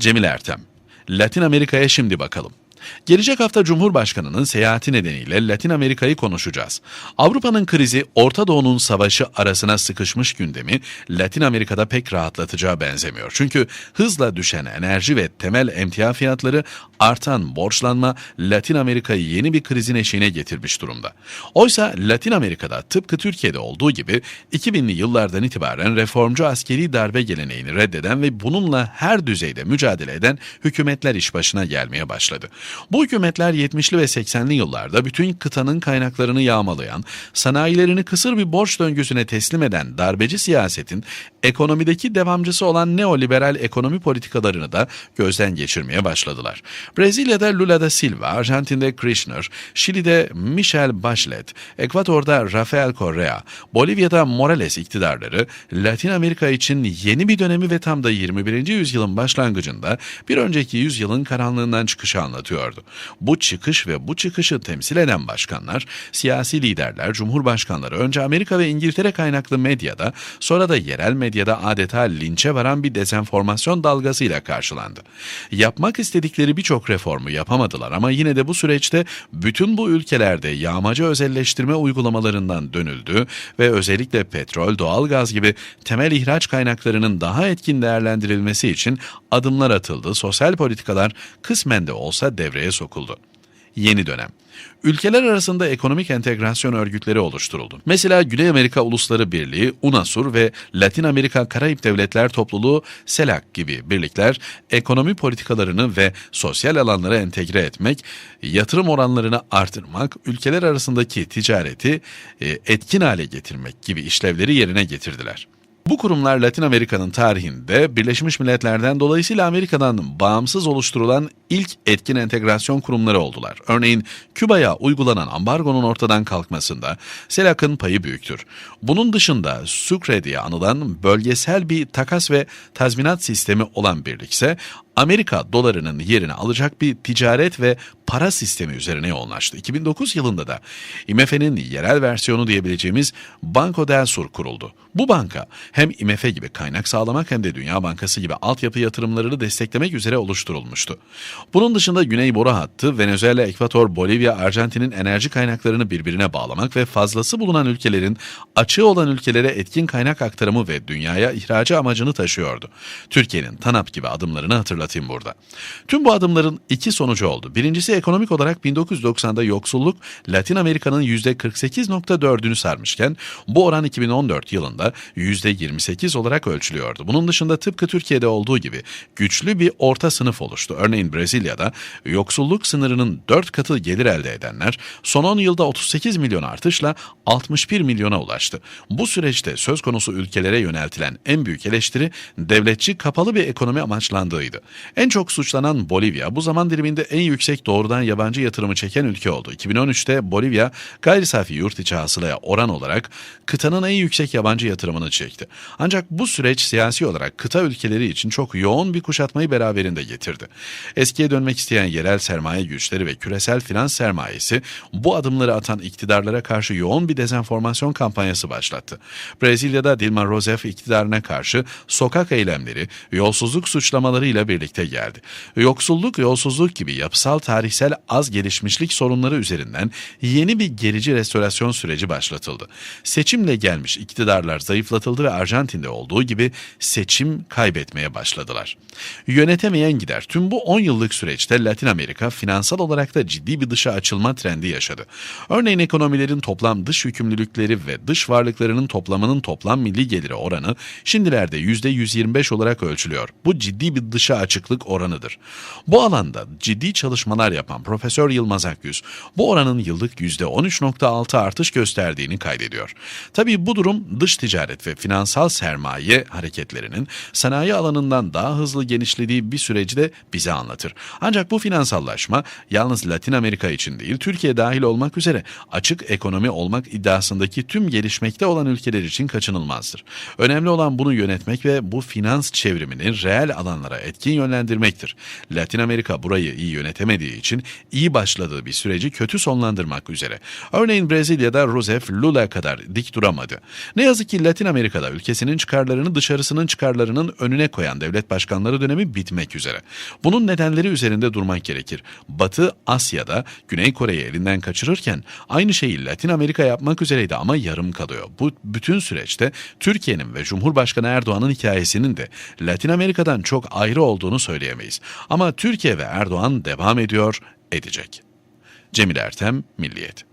Cemil Ertem. Latin Amerika'ya şimdi bakalım. Gelecek hafta Cumhurbaşkanı'nın seyahati nedeniyle Latin Amerika'yı konuşacağız. Avrupa'nın krizi, Orta Doğu'nun savaşı arasına sıkışmış gündemi Latin Amerika'da pek rahatlatacağı benzemiyor. Çünkü hızla düşen enerji ve temel emtia fiyatları, artan borçlanma Latin Amerika'yı yeni bir krizin eşiğine getirmiş durumda. Oysa Latin Amerika'da tıpkı Türkiye'de olduğu gibi 2000'li yıllardan itibaren reformcu askeri darbe geleneğini reddeden ve bununla her düzeyde mücadele eden hükümetler iş başına gelmeye başladı. Bu hükümetler 70'li ve 80'li yıllarda bütün kıtanın kaynaklarını yağmalayan, sanayilerini kısır bir borç döngüsüne teslim eden darbeci siyasetin ekonomideki devamcısı olan neoliberal ekonomi politikalarını da gözden geçirmeye başladılar. Brezilya'da Lula da Silva, Arjantin'de Kirchner, Şili'de Michel Bachelet, Ekvador'da Rafael Correa, Bolivya'da Morales iktidarları Latin Amerika için yeni bir dönemi ve tam da 21. yüzyılın başlangıcında bir önceki yüzyılın karanlığından çıkışı anlatıyordu. Bu çıkış ve bu çıkışı temsil eden başkanlar, siyasi liderler, cumhurbaşkanları önce Amerika ve İngiltere kaynaklı medyada sonra da yerel medyada adeta linçe varan bir dezenformasyon dalgasıyla karşılandı. Yapmak istedikleri birçok reformu yapamadılar ama yine de bu süreçte bütün bu ülkelerde yağmacı özelleştirme uygulamalarından dönüldü ve özellikle petrol, doğalgaz gibi temel ihraç kaynaklarının daha etkin değerlendirilmesi için adımlar atıldı, sosyal politikalar kısmen de olsa devreye sokuldu. Yeni dönem. Ülkeler arasında ekonomik entegrasyon örgütleri oluşturuldu. Mesela Güney Amerika Ulusları Birliği, UNASUR ve Latin Amerika Karayip Devletler Topluluğu CELAC gibi birlikler ekonomi politikalarını ve sosyal alanlara entegre etmek, yatırım oranlarını artırmak, ülkeler arasındaki ticareti e, etkin hale getirmek gibi işlevleri yerine getirdiler. Bu kurumlar Latin Amerika'nın tarihinde Birleşmiş Milletler'den dolayısıyla Amerika'dan bağımsız oluşturulan ilk etkin entegrasyon kurumları oldular. Örneğin Küba'ya uygulanan ambargonun ortadan kalkmasında CELAC'ın payı büyüktür. Bunun dışında Sucre diye anılan bölgesel bir takas ve tazminat sistemi olan birlikse Amerika dolarının yerini alacak bir ticaret ve para sistemi üzerine yoğunlaştı. 2009 yılında da IMF'nin yerel versiyonu diyebileceğimiz Banco del Sur kuruldu. Bu banka hem IMF gibi kaynak sağlamak hem de Dünya Bankası gibi altyapı yatırımlarını desteklemek üzere oluşturulmuştu. Bunun dışında Güney Boru Hattı, Venezuela, Ekvator, Bolivya, Arjantin'in enerji kaynaklarını birbirine bağlamak ve fazlası bulunan ülkelerin açığı olan ülkelere etkin kaynak aktarımı ve dünyaya ihracı amacını taşıyordu. Türkiye'nin TANAP gibi adımlarını hatırlatayım burada. Tüm bu adımların iki sonucu oldu. Birincisi ekonomik olarak 1990'da yoksulluk Latin Amerika'nın %48.4'ünü sarmışken bu oran 2014 yılında %28 olarak ölçülüyordu. Bunun dışında tıpkı Türkiye'de olduğu gibi güçlü bir orta sınıf oluştu. Örneğin Brezilya'da yoksulluk sınırının 4 katı gelir elde edenler son 10 yılda 38 milyon artışla 61 milyona ulaştı. Bu süreçte söz konusu ülkelere yöneltilen en büyük eleştiri devletçi kapalı bir ekonomi amaçlandığıydı. En çok suçlanan Bolivya bu zaman diliminde en yüksek doğrudan yabancı yatırımı çeken ülke oldu. 2013'te Bolivya gayri safi yurt içi hasılaya oran olarak kıtanın en yüksek yabancı yatırımını çekti. Ancak bu süreç siyasi olarak kıta ülkeleri için çok yoğun bir kuşatmayı beraberinde getirdi. Eskiye dönmek isteyen yerel sermaye güçleri ve küresel finans sermayesi bu adımları atan iktidarlara karşı yoğun bir dezenformasyon kampanyası başlattı. Brezilya'da Dilma Rousseff iktidarına karşı sokak eylemleri, yolsuzluk suçlamalarıyla birlikte geldi. Yoksulluk, yolsuzluk gibi yapısal tarihsel az gelişmişlik sorunları üzerinden yeni bir gerici restorasyon süreci başlatıldı. Seçimle gelmiş iktidarlar zayıflatıldı ve Arjantin'de olduğu gibi seçim kaybetmeye başladılar. Yönetemeyen gider. Tüm bu 10 yıllık süreçte Latin Amerika finansal olarak da ciddi bir dışa açılma trendi yaşadı. Örneğin ekonomilerin toplam dış yükümlülükleri ve dış varlıklarının toplamının toplam milli geliri oranı şimdilerde %125 olarak ölçülüyor. Bu ciddi bir dışa açıklık oranıdır. Bu alanda ciddi çalışmalar yapan Profesör Yılmaz Akgüz bu oranın yıllık %13.6 artış gösterdiğini kaydediyor. Tabii bu durum dış ticaret ve finansal sermaye hareketlerinin sanayi alanından daha hızlı genişlediği bir süreci de bize anlatır. Ancak bu finansallaşma yalnız Latin Amerika için değil Türkiye dahil olmak üzere açık ekonomi olmak iddiasındaki tüm gelişmekte olan ülkeler için kaçınılmazdır. Önemli olan bunu yönetmek ve bu finans çevrimini reel alanlara etkin yönlendirmektir. Latin Amerika burayı iyi yönetemediği için iyi başladığı bir süreci kötü sonlandırmak üzere. Örneğin Brezilya'da Rousseff Lula kadar dik duramadı. Ne yazık ki Latin Amerika'da ülkesinin çıkarlarını dışarısının çıkarlarının önüne koyan devlet başkanları dönemi bitmek üzere. Bunun nedenleri üzerinde durmak gerekir. Batı Asya'da Güney Kore'yi elinden kaçırırken aynı şeyi Latin Amerika yapmak üzereydi ama yarım kalıyor. Bu bütün süreçte Türkiye'nin ve Cumhurbaşkanı Erdoğan'ın hikayesinin de Latin Amerika'dan çok ayrı olduğunu söyleyemeyiz. Ama Türkiye ve Erdoğan devam ediyor, edecek. Cemil Ertem, Milliyet